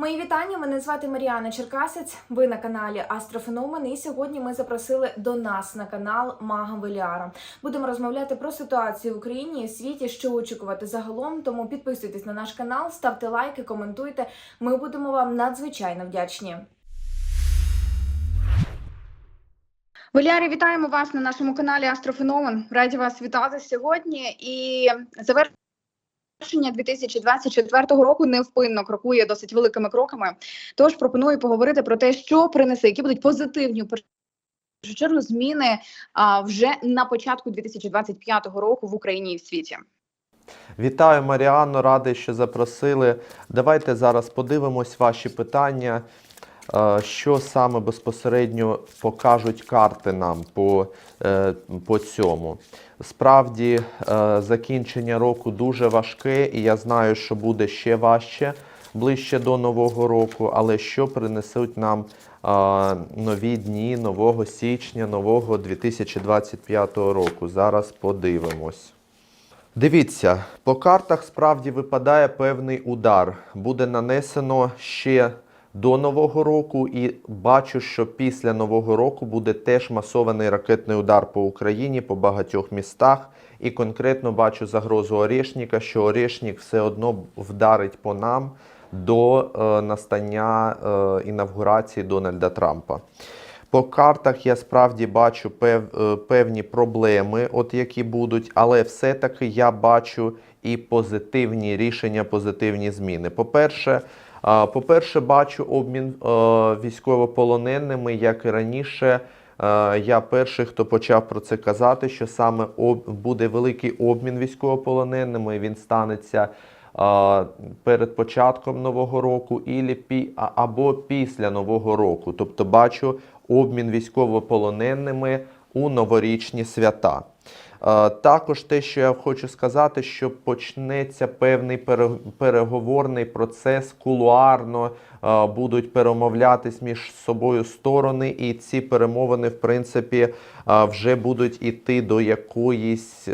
Мої вітання. Мене звати Маріана Черкасець. Ви на каналі Астрофеномен. І сьогодні ми запросили до нас на канал Мага Веліара. Будемо розмовляти про ситуацію в Україні і в світі, що очікувати загалом. Тому підписуйтесь на наш канал, ставте лайки, коментуйте. Ми будемо вам надзвичайно вдячні. Валярі, вітаємо вас на нашому каналі Астрофеномен. Раді вас вітати сьогодні. І завершення 2024 року невпинно крокує досить великими кроками. Тож пропоную поговорити про те, що принесе, які будуть позитивні в зміни а, вже на початку 2025 року в Україні і в світі. Вітаю, Маріанно, радий, що запросили. Давайте зараз подивимось ваші питання. Що саме безпосередньо покажуть карти нам по, е, по цьому? Справді, е, закінчення року дуже важке, і я знаю, що буде ще важче ближче до Нового року, але що принесуть нам нові дні нового січня, нового 2025 року? Зараз подивимось. Дивіться, по картах справді випадає певний удар. Буде нанесено ще до Нового року, і бачу, що після Нового року буде теж масований ракетний удар по Україні, по багатьох містах. І конкретно бачу загрозу Орешника, що Орешник все одно вдарить по нам до е, настання е, інавгурації Дональда Трампа. По картах я справді бачу пев, е, певні проблеми, от які будуть, але все-таки я бачу і позитивні рішення, позитивні зміни. По-перше, а, по-перше, бачу обмін е, військовополоненими, як і раніше. Е, Я перший, хто почав про це казати, що саме буде великий обмін військовополоненими. Він станеться перед початком нового року або після нового року. Тобто бачу обмін військовополоненими у новорічні свята. Е, Також те, що я хочу сказати, що почнеться певний пере- переговорний процес кулуарно, е, будуть перемовлятись між собою сторони, і ці перемовини, в принципі, е, вже будуть іти до якоїсь.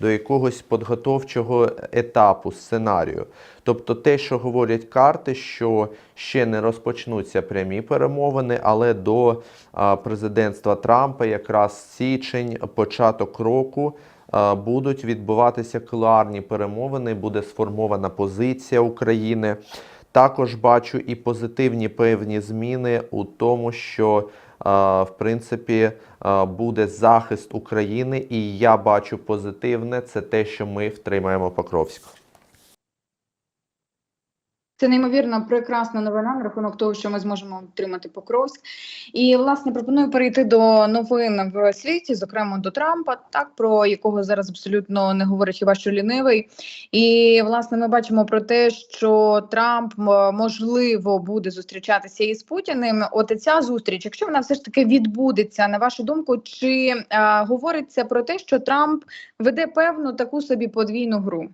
До якогось підготовчого етапу сценарію. Тобто те, що говорять карти, що ще не розпочнуться прямі перемовини, але до президентства Трампа, якраз січень, початок року, будуть відбуватися кулуарні перемовини, буде сформована позиція України. Також бачу і позитивні певні зміни у тому, що в принципі буде захист України, і я бачу позитивне це те, що ми втримаємо Покровськ. Це неймовірно прекрасна новина на рахунок того, що ми зможемо отримати Покровськ. І власне пропоную перейти до новин в світі, зокрема до Трампа, так про якого зараз абсолютно не говорить хіба що лінивий. І власне ми бачимо про те, що Трамп можливо буде зустрічатися із Путіним. От ця зустріч, якщо вона все ж таки відбудеться, на вашу думку, чи а, говориться про те, що Трамп веде певну таку собі подвійну гру?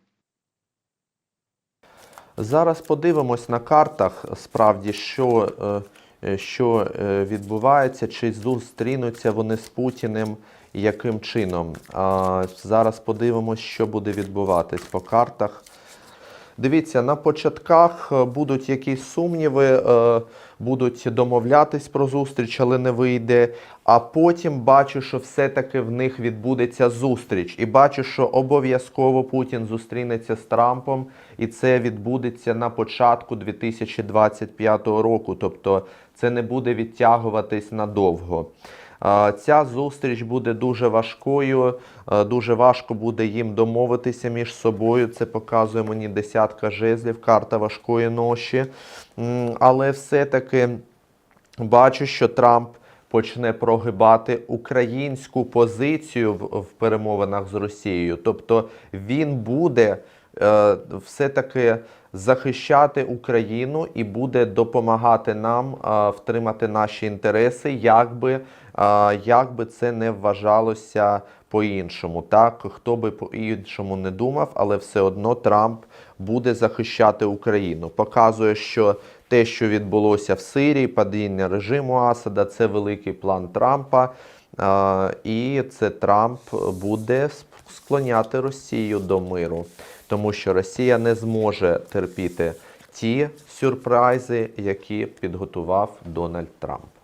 Зараз подивимось на картах, справді, що, е, що е, відбувається, чи зустрінуться вони з Путіним, яким чином. Зараз подивимось, що буде відбуватись по картах. Дивіться, на початках е, будуть якісь сумніви, е, будуть домовлятись про зустріч, але не вийде. А потім бачу, що все-таки в них відбудеться зустріч. І бачу, що обов'язково Путін зустрінеться з Трампом, і це відбудеться на початку 2025 року. Тобто це не буде відтягуватись надовго. Ця зустріч буде дуже важкою, е, дуже важко буде їм домовитися між собою. Це показує мені десятка жезлів, карта важкої ноші. Але все-таки бачу, що Трамп почне прогибати українську позицію в, в перемовинах з Росією. Тобто він буде е, все-таки захищати Україну і буде допомагати нам е, втримати наші інтереси, як би, е, як би це не вважалося по-іншому. Так, хто би по-іншому не думав, але все одно Трамп буде захищати Україну. Показує, що те, що відбулося в Сирії, падіння режиму Асада, це великий план Трампа. І це Трамп буде склоняти Росію до миру, тому що Росія не зможе терпіти ті сюрпризи, які підготував Дональд Трамп.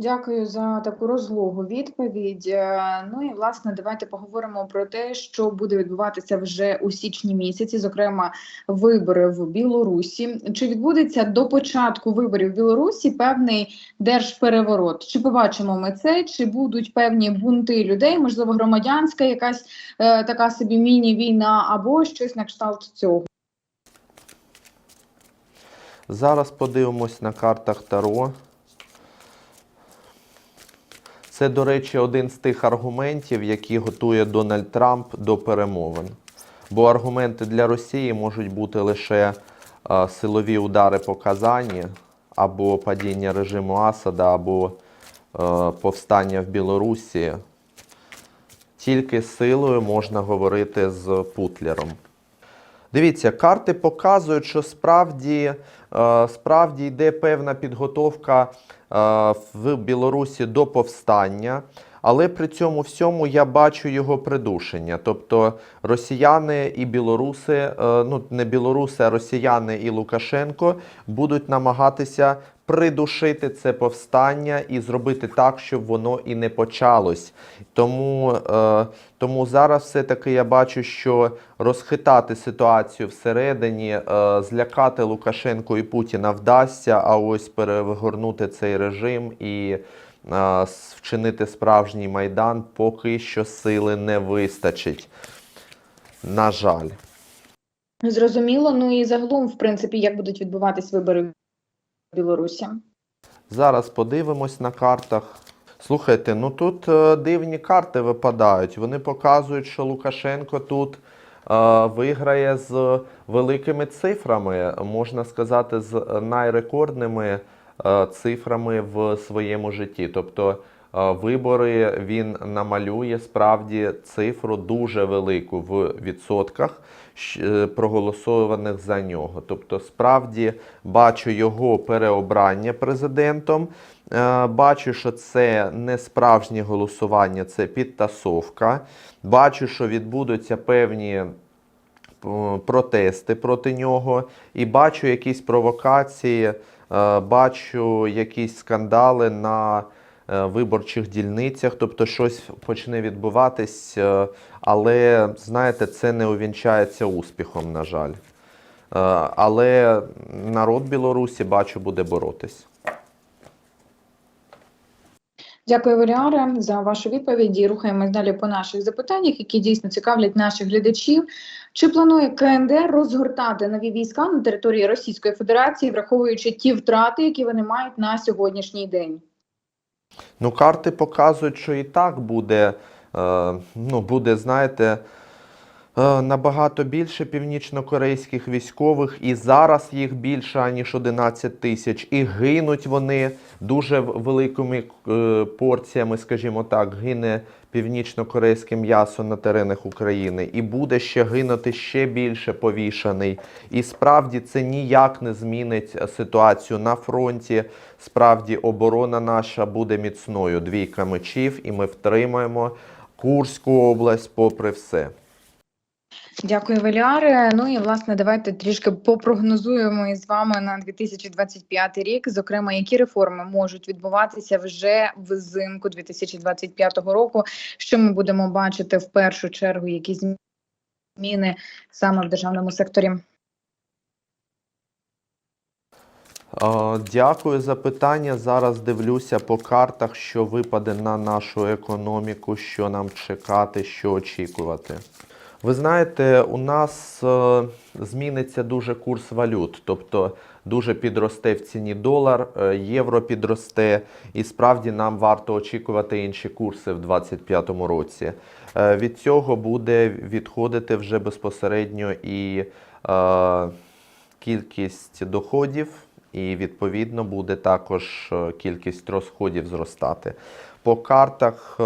Дякую за таку розлогу відповідь. Е, Ну і власне давайте поговоримо про те, що буде відбуватися вже у січні місяці, зокрема вибори в Білорусі. Чи відбудеться до початку виборів в Білорусі певний держпереворот? Чи побачимо ми це? Чи будуть певні бунти людей? Можливо, громадянська якась е, така собі міні-війна, або щось на кшталт цього? Зараз подивимось на картах Таро. Це, до речі, один з тих аргументів, які готує Дональд Трамп до перемовин. Бо аргументи для Росії можуть бути лише е, силові удари по Казані, або падіння режиму Асада, або е, повстання в Білорусі. Тільки силою можна говорити з Путлером. Дивіться, карти показують, що справді, е, справді йде певна підготовка е, в Білорусі до повстання, але при цьому всьому я бачу його придушення. Тобто росіяни і білоруси, е, ну не білоруси, а росіяни і Лукашенко будуть намагатися придушити це повстання і зробити так, щоб воно і не почалось. Тому, е, тому зараз все-таки я бачу, що розхитати ситуацію всередині, е, злякати Лукашенко і Путіна вдасться, а ось перегорнути цей режим і вчинити справжній майдан, поки що сили не вистачить. На жаль. Зрозуміло. Ну і загалом, в принципі, як будуть відбуватись вибори в Білорусі? Зараз подивимось на картах. Слухайте, ну тут е, дивні карти випадають. Вони показують, що Лукашенко тут е, виграє з великими цифрами, можна сказати, з найрекордними цифрами в своєму житті. Тобто е, вибори він намалює справді цифру дуже велику в відсотках е, проголосованих за нього. Тобто, справді бачу його переобрання президентом. Е, Бачу, що це не справжнє голосування, це підтасовка. Бачу, що відбудуться певні е, протести проти нього, і бачу якісь провокації, е, бачу якісь скандали на е, виборчих дільницях, тобто щось почне відбуватись, е, але знаєте, це не увінчається успіхом, на жаль. Але народ Білорусі, бачу, буде боротись. Дякую, Валіаре, за вашу відповідь. Рухаємось далі по наших запитаннях, які дійсно цікавлять наших глядачів. Чи планує КНДР розгортати нові війська на території Російської Федерації, враховуючи ті втрати, які вони мають на сьогоднішній день? Ну, карти показують, що і так буде, е, ну, буде, знаєте, набагато більше північнокорейських військових, і зараз їх більше, аніж 11 тисяч. І гинуть вони дуже великими е, порціями, скажімо так, гине північно-корейське м'ясо на теренах України. І буде ще гинути ще більше повішаний. І справді це ніяк не змінить е, ситуацію на фронті. Справді оборона наша буде міцною. Двійка мечів, і ми втримаємо Курську область попри все. Дякую, Валіаре. Ну і власне, давайте трішки попрогнозуємо із вами на 2025 рік. Зокрема, які реформи можуть відбуватися вже взимку 2025 року. Що ми будемо бачити в першу чергу, які зміни саме в державному секторі? Дякую за питання. Зараз дивлюся по картах, що випаде на нашу економіку, що нам чекати, що очікувати. Ви знаєте, у нас е, зміниться дуже курс валют, тобто дуже підросте в ціні долар, е, євро підросте, і справді нам варто очікувати інші курси в 2025 році. Е, від цього буде відходити вже безпосередньо і кількість доходів, і відповідно буде також кількість розходів зростати. По картах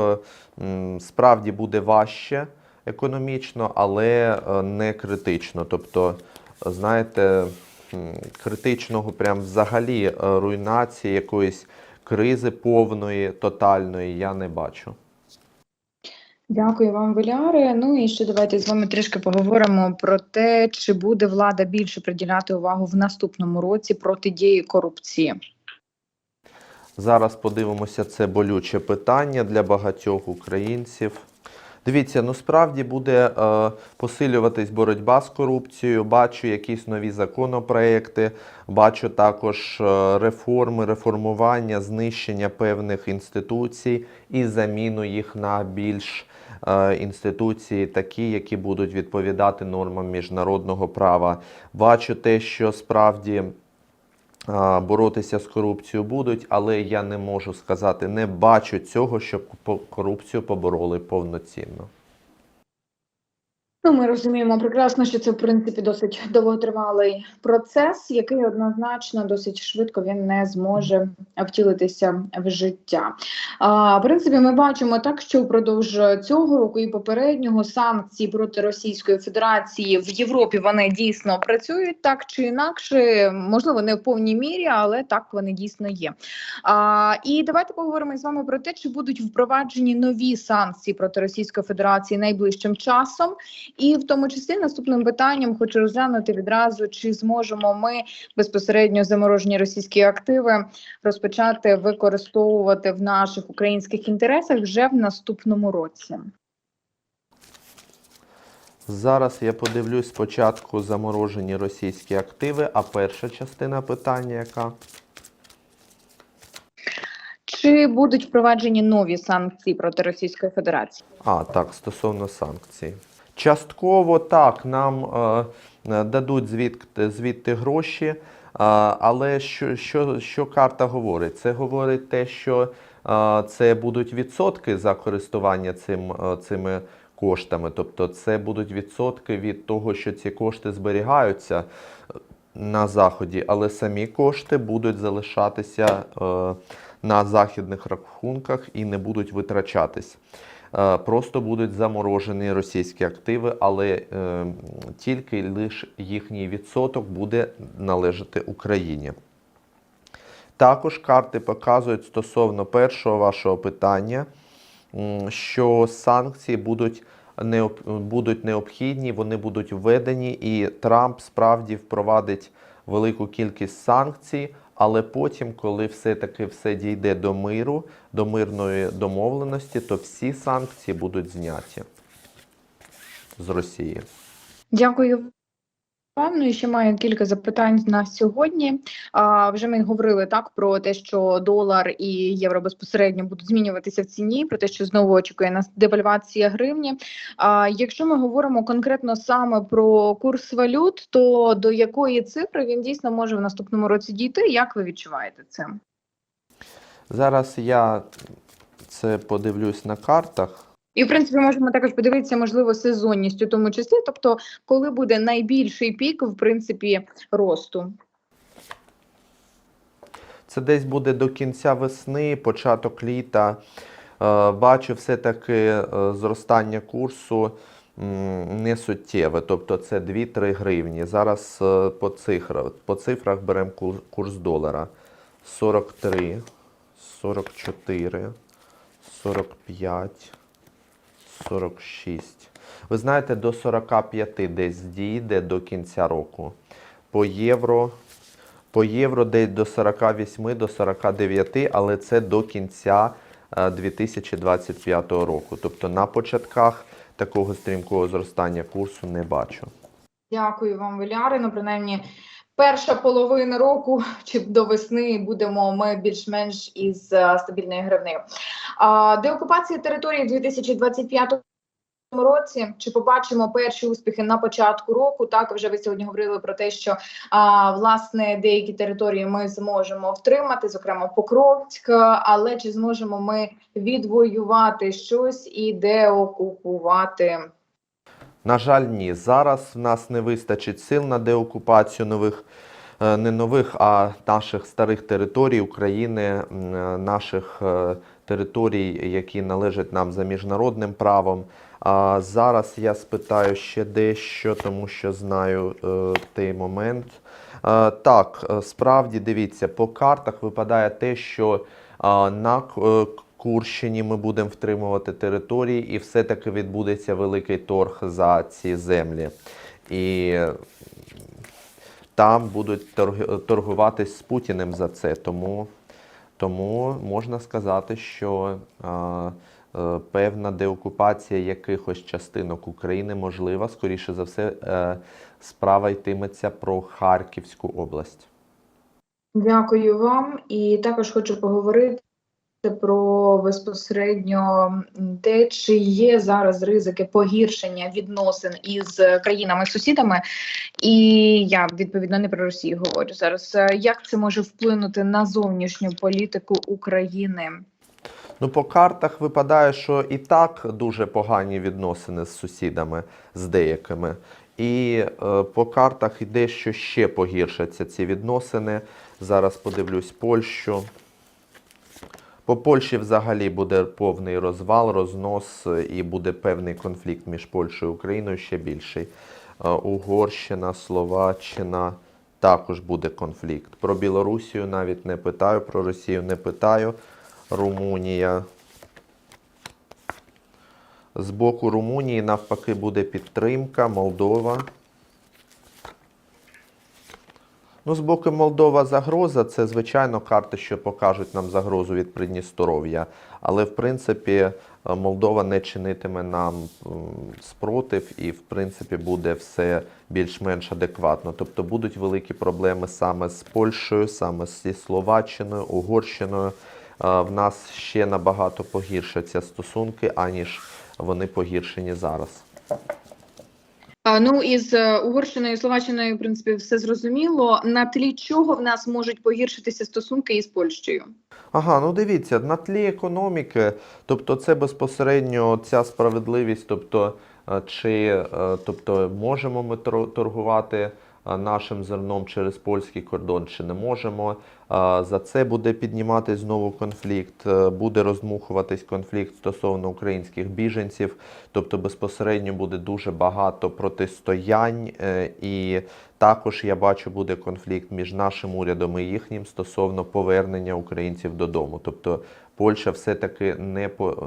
справді буде важче економічно, але е, не критично. Тобто, знаєте, критичного прям взагалі е, руйнації якоїсь кризи повної, тотальної я не бачу. Дякую вам, Валяре. Ну і ще давайте з вами трішки поговоримо про те, чи буде влада більше приділяти увагу в наступному році протидії корупції. Зараз подивимося це болюче питання для багатьох українців. Дивіться, ну справді буде е, посилюватись боротьба з корупцією. Бачу якісь нові законопроекти, бачу також е, реформи, реформування, знищення певних інституцій і заміну їх на більш е, інституції, такі, які будуть відповідати нормам міжнародного права. Бачу те, що справді боротися з корупцією будуть, але я не можу сказати, не бачу цього, щоб корупцію побороли повноцінно. Ну, ми розуміємо прекрасно, що це в принципі досить довготривалий процес, який однозначно досить швидко він не зможе втілитися в життя. А, в принципі, ми бачимо так, що впродовж цього року і попереднього санкції проти Російської Федерації в Європі вони дійсно працюють так чи інакше, можливо, не в повній мірі, але так вони дійсно є. А, і давайте поговоримо з вами про те, чи будуть впроваджені нові санкції проти Російської Федерації найближчим часом. І в тому числі наступним питанням хочу розглянути відразу, чи зможемо ми безпосередньо заморожені російські активи розпочати використовувати в наших українських інтересах вже в наступному році. Зараз я подивлюсь спочатку заморожені російські активи, а перша частина питання яка? Чи будуть впроваджені нові санкції проти Російської Федерації? А, так, стосовно санкцій. Частково так, нам е, е, дадуть звідти, звідти гроші, е, але що, що, що карта говорить? Це говорить те, що е, це будуть відсотки за користування цим, е, цими коштами. Тобто це будуть відсотки від того, що ці кошти зберігаються е, на заході, але самі кошти будуть залишатися е, на західних рахунках і не будуть витрачатись. Е, Просто будуть заморожені російські активи, але е, тільки лише їхній відсоток буде належати Україні. Також карти показують стосовно першого вашого питання, що санкції будуть, будуть необхідні, вони будуть введені, і Трамп справді впровадить велику кількість санкцій, але потім, коли все-таки все дійде до миру, до мирної домовленості, то всі санкції будуть зняті з Росії. Дякую. Ну і ще маю кілька запитань на сьогодні. А, вже ми говорили так про те, що долар і євро безпосередньо будуть змінюватися в ціні, про те, що знову очікує нас девальвація гривні. А, якщо ми говоримо конкретно саме про курс валют, то до якої цифри він дійсно може в наступному році дійти? Як ви відчуваєте це? Зараз я це подивлюсь на картах. І в принципі можемо також подивитися, можливо, сезонність у тому числі, тобто, коли буде найбільший пік, в принципі, росту. Це десь буде до кінця весни, початок літа. Е, Бачу все-таки е, зростання курсу не суттєве, тобто це 2-3 гривні. Зараз е, по цифрах, по цифрах беремо курс долара 43, 44, 45, 46. Ви знаєте, до 45 десь дійде до кінця року. По євро по євро десь до 48 до 49, але це до кінця е, 2025 року. Тобто на початках такого стрімкого зростання курсу не бачу. Дякую вам, Віляри. Ну, принаймні, перша половина року чи до весни будемо ми більш-менш із е, стабільною гривнею. Деокупація території в 2025 році. Чи побачимо перші успіхи на початку року? Так вже ви сьогодні говорили про те, що а, власне деякі території ми зможемо втримати, зокрема Покровськ, але чи зможемо ми відвоювати щось і деокупувати? На жаль, ні. Зараз в нас не вистачить сил на деокупацію нових, е, не нових, а наших старих територій України, е, наших е, територій, які належать нам за міжнародним правом. А зараз я спитаю ще дещо, тому що знаю е, той момент. Е, так, справді дивіться, по картах випадає те, що е, на Курщині ми будемо втримувати території, і все-таки відбудеться великий торг за ці землі. І там будуть торг- торгуватись з Путіним за це. Тому, тому можна сказати, що а, е, певна деокупація якихось частинок України можлива. Скоріше за все, е, справа йтиметься про Харківську область. Дякую вам. І також хочу поговорити про безпосередньо те, чи є зараз ризики погіршення відносин із країнами-сусідами. І я відповідно не про Росію говорю зараз. Е, Як це може вплинути на зовнішню політику України? Ну, по картах випадає, що і так дуже погані відносини з сусідами, з деякими. І е, по картах йде, що ще погіршаться ці відносини. Зараз подивлюсь Польщу. По Польщі взагалі буде повний розвал, рознос і буде певний конфлікт між Польщею і Україною ще більший. Е, Угорщина, Словаччина також буде конфлікт. Про Білорусію навіть не питаю, про Росію не питаю. Румунія. З боку Румунії навпаки буде підтримка, Молдова. Ну, з боку Молдова загроза це, звичайно, карти, що покажуть нам загрозу від Придністров'я. Але, в принципі, е, Молдова не чинитиме нам спротив і, в принципі, буде все більш-менш адекватно. Тобто будуть великі проблеми саме з Польщею, саме зі Словаччиною, Угорщиною. Е, В нас ще набагато погіршаться стосунки, аніж вони погіршені зараз. Ну із е, Угорщиною і Словаччиною, в принципі, все зрозуміло. На тлі чого в нас можуть погіршитися стосунки із Польщею? Ага, ну дивіться, на тлі економіки, тобто це безпосередньо ця справедливість, тобто е, чи е, тобто можемо ми тор- торгувати нашим зерном через польський кордон, чи не можемо. За це буде підніматись знову конфлікт, е, буде роздмухуватись конфлікт стосовно українських біженців, тобто безпосередньо буде дуже багато протистоянь е, і також я бачу, буде конфлікт між нашим урядом і їхнім стосовно повернення українців додому. Тобто Польща все-таки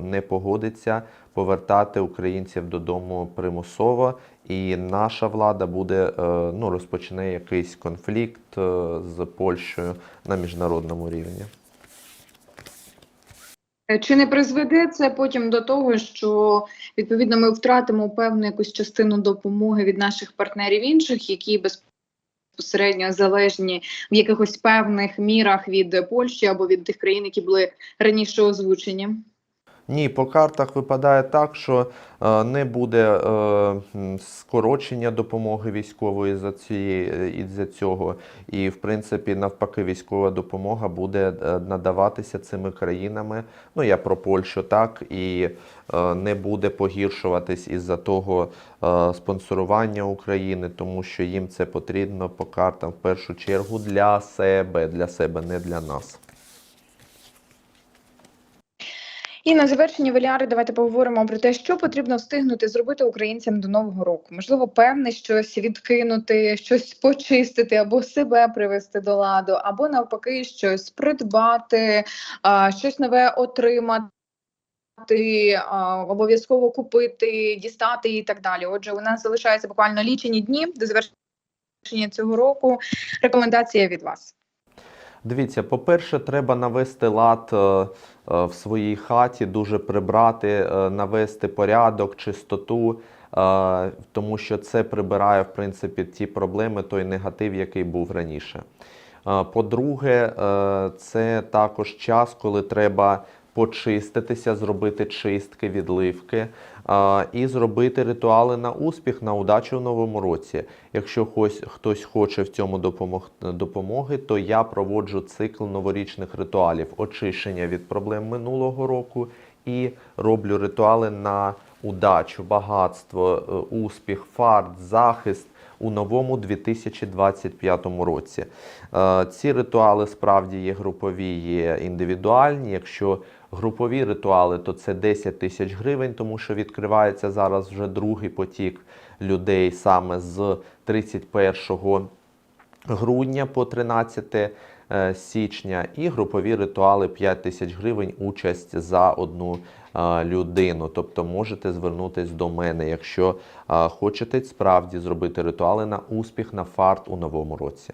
не погодиться повертати українців додому примусово, і наша влада буде е, ну розпочне якийсь конфлікт е, з Польщею на міжнародному рівні. Е, Чи не призведе це потім до того, що відповідно ми втратимо певну якусь частину допомоги від наших партнерів інших, які безпосередньо залежні в якихось певних мірах від Польщі або від тих країн, які були раніше озвучені? Ні, по картах випадає так, що е, не буде е, скорочення допомоги військової за цієї із-за цього. І, в принципі, навпаки, військова допомога буде е, надаватися цими країнами. Ну, я про Польщу так, і не буде погіршуватись із-за того спонсорування України, тому що їм це потрібно по картам в першу чергу для себе, для себе, не для нас. І на завершення Валіари, давайте поговоримо про те, що потрібно встигнути зробити українцям до нового року. Можливо, певне щось відкинути, щось почистити, або себе привести до ладу, або навпаки, щось придбати, щось нове отримати. а, Обов'язково купити, дістати і так далі. Отже, у нас залишається буквально лічені дні до завершення цього року. Рекомендація від вас. Дивіться, по-перше, треба навести лад е, е, в своїй хаті, дуже прибрати, е, навести порядок, чистоту, тому що це прибирає, в принципі, ті проблеми, той негатив, який був раніше. По-друге, це також час, коли треба почиститися, зробити чистки, відливки і зробити ритуали на успіх, на удачу в новому році. Якщо хтось, хтось хоче в цьому допомог, допомоги, то я проводжу цикл новорічних ритуалів, очищення від проблем минулого року і роблю ритуали на удачу, багатство, е, успіх, фарт, захист у новому 2025 році. Е, Ці ритуали справді є групові, є індивідуальні. Якщо групові ритуали, то це 10 тисяч гривень, тому що відкривається зараз вже другий потік людей саме з 31 грудня по 13 е, січня, і групові ритуали 5 тисяч гривень участь за одну е, людину. Тобто можете звернутись до мене, якщо е, хочете справді зробити ритуали на успіх, на фарт у новому році.